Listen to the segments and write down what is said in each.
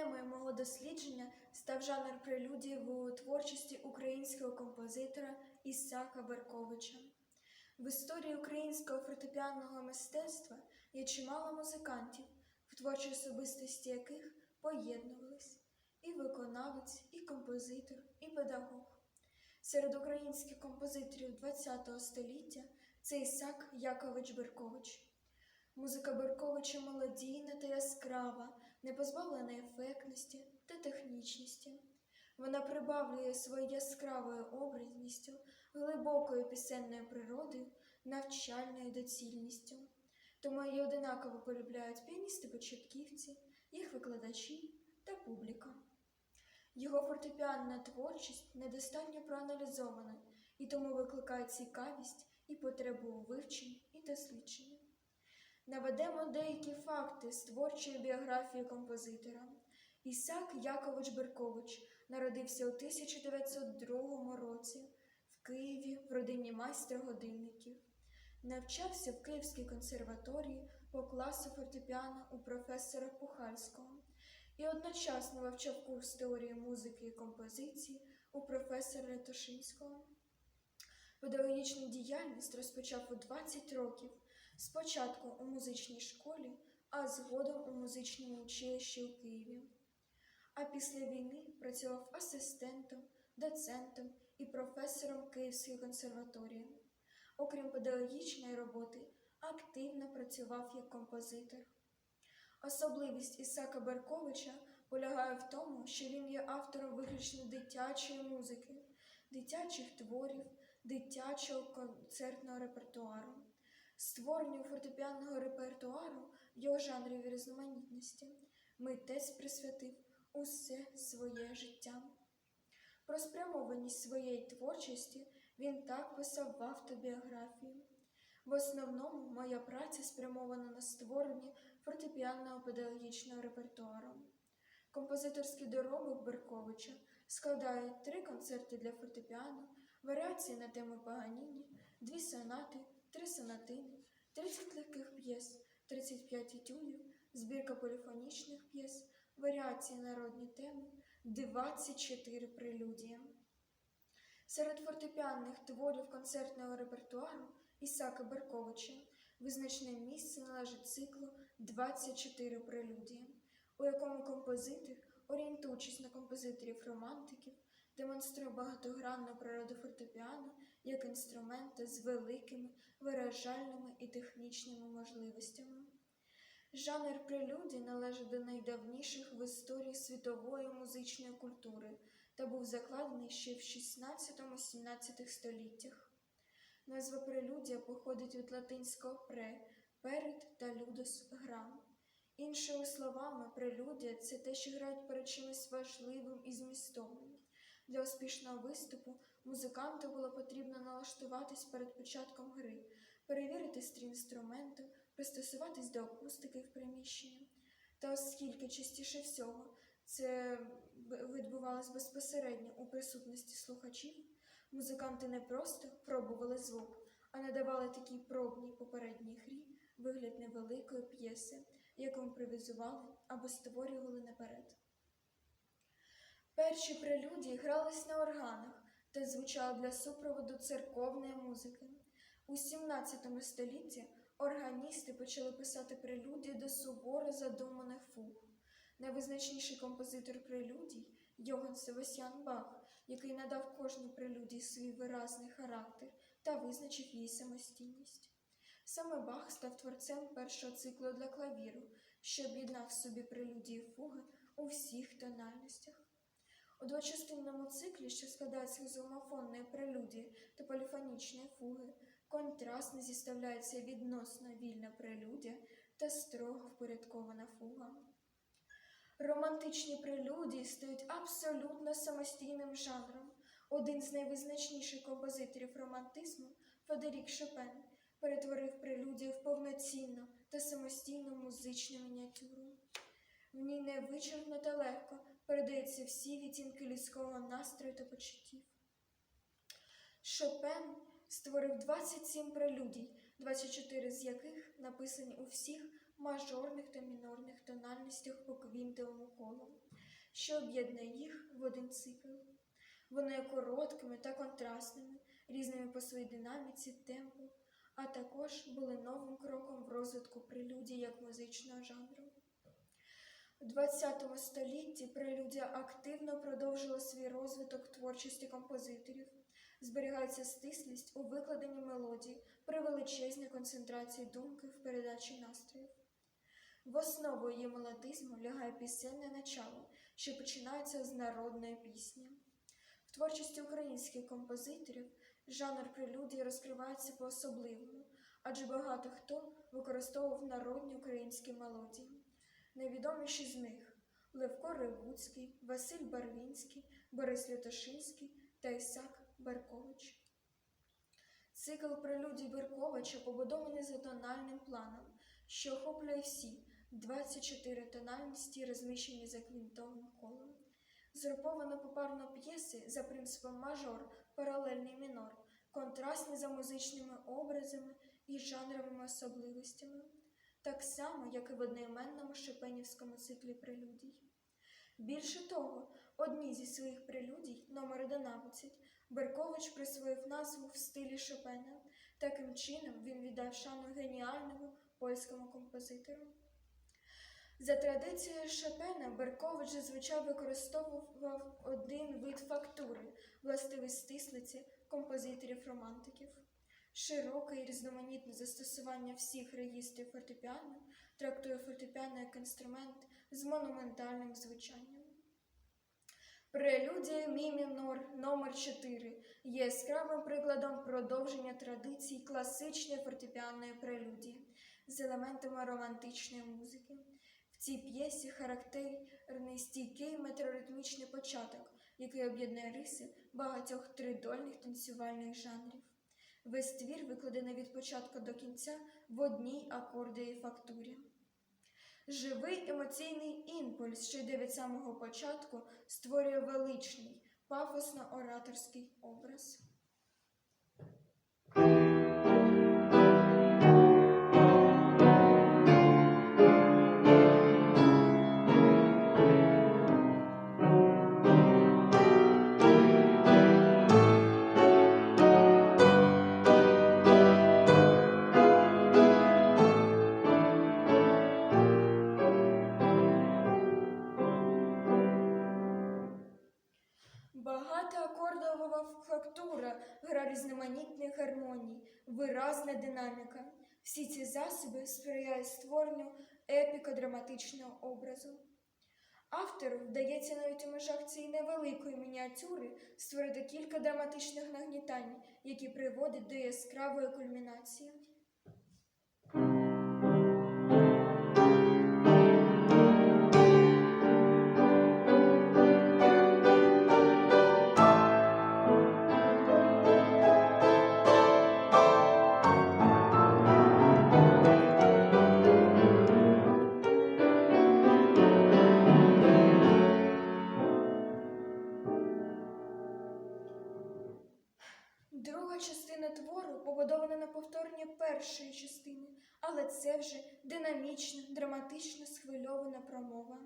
Темою мого дослідження став жанр прелюдії в творчості українського композитора Ісака Берковича. В історії українського фортепіанного мистецтва є чимало музикантів, в творчій особистості яких поєднувались і виконавець, і композитор, і педагог. Серед українських композиторів ХХ століття це Ісак Якович Беркович. Музика Берковича мелодійна та яскрава, не позбавлена ефектності та технічності. Вона прибавлює своєю яскравою образністю, глибокою пісенною природою, навчальною доцільністю. Тому її одинаково полюбляють піаністи-початківці, їх викладачі та публіка. Його фортепіанна творчість недостатньо проаналізована і тому викликає цікавість і потребу у вивченні і дослідженні. Наведемо деякі факти з творчої біографії композитора. Ісак Якович Беркович народився у 1902 році в Києві в родині майстра годинників. Навчався в Київській консерваторії по класу фортепіано у професора Пухальського і одночасно вивчав курс теорії музики і композиції у професора Ретошинського. Педагогічну діяльність розпочав у 20 років, спочатку у музичній школі, а згодом у музичному училищі у Києві. А після війни працював асистентом, доцентом і професором Київської консерваторії. Окрім педагогічної роботи, активно працював як композитор. Особливість Ісака Берковича полягає в тому, що він є автором виключно дитячої музики, дитячих творів, дитячого концертного репертуару. Створенню фортепіанного репертуару його жанровій різноманітності митець присвятив усе своє життя. Про спрямованість своєї творчості він так писав в автобіографії. В основному моя праця спрямована на створення фортепіанного педагогічного репертуару. Композиторський доробок Берковича складає три концерти для фортепіано, варіації на тему Паганіні, дві сонати, три сонатини, 30 легких п'єс, 35 етюдів, збірка поліфонічних п'єс, варіації народні теми, 24 прелюдії. Серед фортепіанних творів концертного репертуару Ісака Берковича визначне місце належить циклу 24 прелюдії, у якому композитор, орієнтуючись на композиторів-романтиків, демонструє багатогранну природу фортепіано як інструмента з великими виражальними і технічними можливостями. Жанр прелюдії належить до найдавніших в історії світової музичної культури та був закладений ще в 16-17 століттях. Назва прелюдія походить від латинського пре перед та людос гра. Іншими словами, прелюдія це те, що грають перед чимось важливим і змістовним. Для успішного виступу музиканту було потрібно налаштуватись перед початком гри, перевірити стрій інструменту, пристосуватись до акустики в приміщенні. Та оскільки частіше всього це відбувалось безпосередньо у присутності слухачів, музиканти не просто пробували звук, а надавали такій пробній попередній грі вигляд невеликої п'єси, яку імпровізували або створювали наперед. Перші прелюдії грались на органах та звучали для супроводу церковної музики. У 17 столітті органісти почали писати прелюдії до суворо задуманих фуг. Найвизначніший композитор прелюдій Йоган Севастьян Бах, який надав кожній прелюдії свій виразний характер та визначив її самостійність. Саме Бах став творцем першого циклу для клавіру, що об'єднав собі прелюдії фуги у всіх тональностях. У двочастинному циклі, що складається з гомофонної прелюдії та поліфонічної фуги, контрастно зіставляється відносно вільна прелюдія та строго впорядкована фуга. Романтичні прелюдії стають абсолютно самостійним жанром. Один з найвизначніших композиторів романтизму, Федерік Шопен, перетворив прелюдію в повноцінну та самостійну музичну мініатюру. В ній невичерпно та легко передаються всі відтінки людського настрою та почуттів. Шопен створив 27 прелюдій, 24 з яких написані у всіх мажорних та мінорних тональностях по квінтовому колу, що об'єднує їх в один цикл. Вони є короткими та контрастними, різними по своїй динаміці, темпу, а також були новим кроком в розвитку прелюдії як музичного жанру. У ХХ столітті прелюдія активно продовжила свій розвиток творчості композиторів. Зберігається стислість у викладенні мелодій при величезній концентрації думки в передачі настроїв. В основу її мелодизму лягає пісенне начало, що починається з народної пісні. В творчості українських композиторів жанр прелюдії розкривається по-особливому, адже багато хто використовував народні українські мелодії. Найвідоміші з них Левко Ревуцький, Василь Барвінський, Борис Лютошинський та Ісак Беркович. Цикл прелюдій Берковича побудований за тональним планом, що охоплює всі 24 тональності, розміщені за квінтовим колом. Згруповано попарно п'єси за принципом мажор, паралельний мінор, контрастні за музичними образами і жанровими особливостями, так само, як і в одноіменному шепенівському циклі прелюдій. Більше того, одній зі своїх прелюдій, номер 11, Беркович присвоїв назву в стилі Шопена. Таким чином він віддав шану геніальному польському композитору. За традицією Шопена Беркович зазвичай використовував один вид фактури, властивий стислиці композиторів-романтиків. Широке і різноманітне застосування всіх регістрів фортепіано трактує фортепіано як інструмент з монументальним звучанням. Прелюдія мі мінор номер 4 є яскравим прикладом продовження традицій класичної фортепіанної прелюдії з елементами романтичної музики. В цій п'єсі характерний стійкий метроритмічний початок, який об'єднує риси багатьох тридольних танцювальних жанрів. Весь твір викладений від початку до кінця в одній акордовій фактурі. Живий емоційний імпульс, що йде від самого початку, створює величний, пафосно-ораторський образ. Виразна динаміка. Всі ці засоби сприяють створенню епіко-драматичного образу. Автору вдається навіть у межах цієї невеликої мініатюри створити кілька драматичних нагнітань, які приводять до яскравої кульмінації. Друга частина твору побудована на повторенні першої частини, але це вже динамічна, драматична, схвильована промова.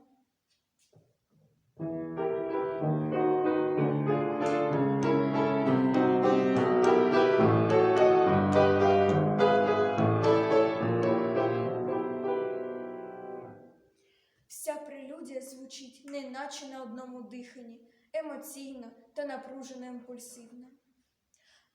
Вся прелюдія звучить неначе на одному диханні, емоційно та напружено імпульсивно.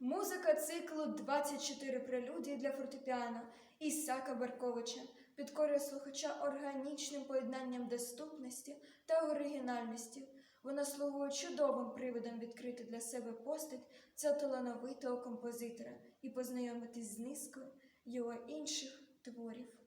Музика циклу 24 прелюдії для фортепіано Ісака Барковича підкорює слухача органічним поєднанням доступності та оригінальності. Вона слугує чудовим приводом відкрити для себе постать цього талановитого композитора і познайомитись з низкою його інших творів.